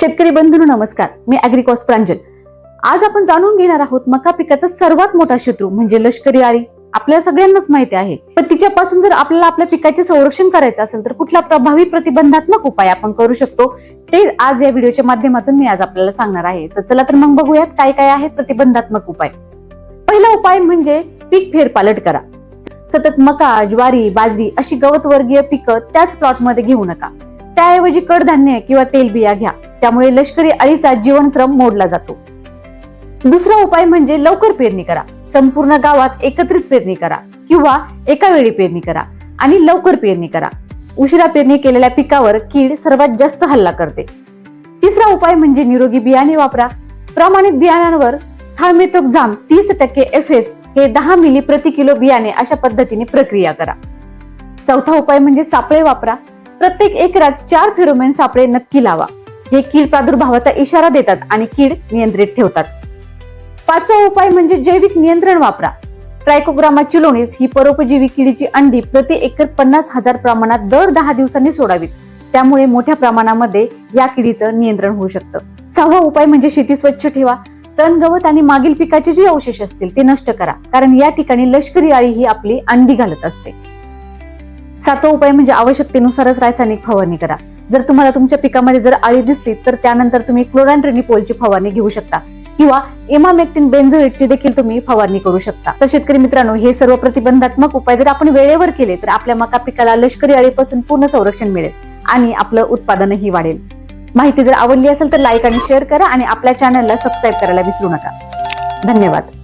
शेतकरी बंधू नमस्कार. मी अॅग्रिकॉस प्रांजल. आज आपण जाणून घेणार आहोत मका पिकाचा सर्वात मोठा शत्रू म्हणजे लष्करी आळी. आपल्या सगळ्यांनाच माहिती आहे. पण तिच्यापासून जर आपल्याला आपल्या पिकाचे संरक्षण करायचं असेल तर कुठला प्रभावी प्रतिबंधात्मक उपाय आपण करू शकतो? ते आज या व्हिडिओच्या माध्यमातून मी आज आपल्याला सांगणार आहे. तर चला तर मग बघूयात काय काय आहेत प्रतिबंधात्मक उपाय. पहिला उपाय म्हणजे पीक फेरपालट करा. सतत मका ज्वारी बाजरी अशी गवतवर्गीय पिकं त्याच प्लॉटमध्ये घेऊ नका. त्याऐवजी कडधान्य किंवा तेलबिया घ्या. त्यामुळे लष्करी अळीचा जीवनक्रम मोडला जातो. दुसरा उपाय म्हणजे लवकर पेरणी करा. संपूर्ण गावात एकत्रित पेरणी करा किंवा एका वेळी पेरणी करा आणि लवकर पेरणी करा. उशिरा पेरणी केलेल्या पिकावर कीड सर्वात जास्त हल्ला करते. तिसरा उपाय म्हणजे निरोगी बियाणे वापरा. प्रमाणित बियाण्यांवर थायमेथोक्झाम तीस टक्के एफ एस हे दहा मिली प्रति किलो बियाणे अशा पद्धतीने प्रक्रिया करा. चौथा उपाय म्हणजे सापळे वापरा. प्रत्येक एकरात चार फेरोमेन सापळे नक्की लावा. हे कीड प्रादुर्भावाचा इशारा देतात आणि कीड नियंत्रित ठेवतात. पाचवा उपाय म्हणजे जैविक नियंत्रण वापरा. ट्रायकोग्रामा चिलोनिस ही परोपजीवी किडीची अंडी प्रति एकर पन्नास हजार प्रमाणात दर दहा दिवसांनी सोडावीत. त्यामुळे मोठ्या प्रमाणामध्ये या किडीचं नियंत्रण होऊ शकतं. सहावा उपाय म्हणजे शेती स्वच्छ ठेवा. तण गवत आणि मागील पिकाचे जे अवशेष असतील ते नष्ट करा. कारण या ठिकाणी लष्करी आळी ही आपली अंडी घालत असते. सातवा उपाय म्हणजे आवश्यकतेनुसारच रासायनिक फवारणी करा. जर तुम्हाला तुमच्या पिकामध्ये जर आळी दिसली तर त्यानंतर तुम्ही क्लोरान रेनिपोलची फवारणी घेऊ शकता. किंवा इमामेक्टिन बेन्झोएटची देखील तुम्ही फवारणी करू शकता. तर शेतकरी मित्रांनो हे सर्व प्रतिबंधात्मक उपाय जर आपण वेळेवर केले तर आपल्या मका पिकाला लष्करी अळीपासून पूर्ण संरक्षण मिळेल आणि आपलं उत्पादनही वाढेल. माहिती जर आवडली असेल तर लाईक आणि शेअर करा आणि आपल्या चॅनलला सबस्क्राईब करायला विसरू नका. धन्यवाद.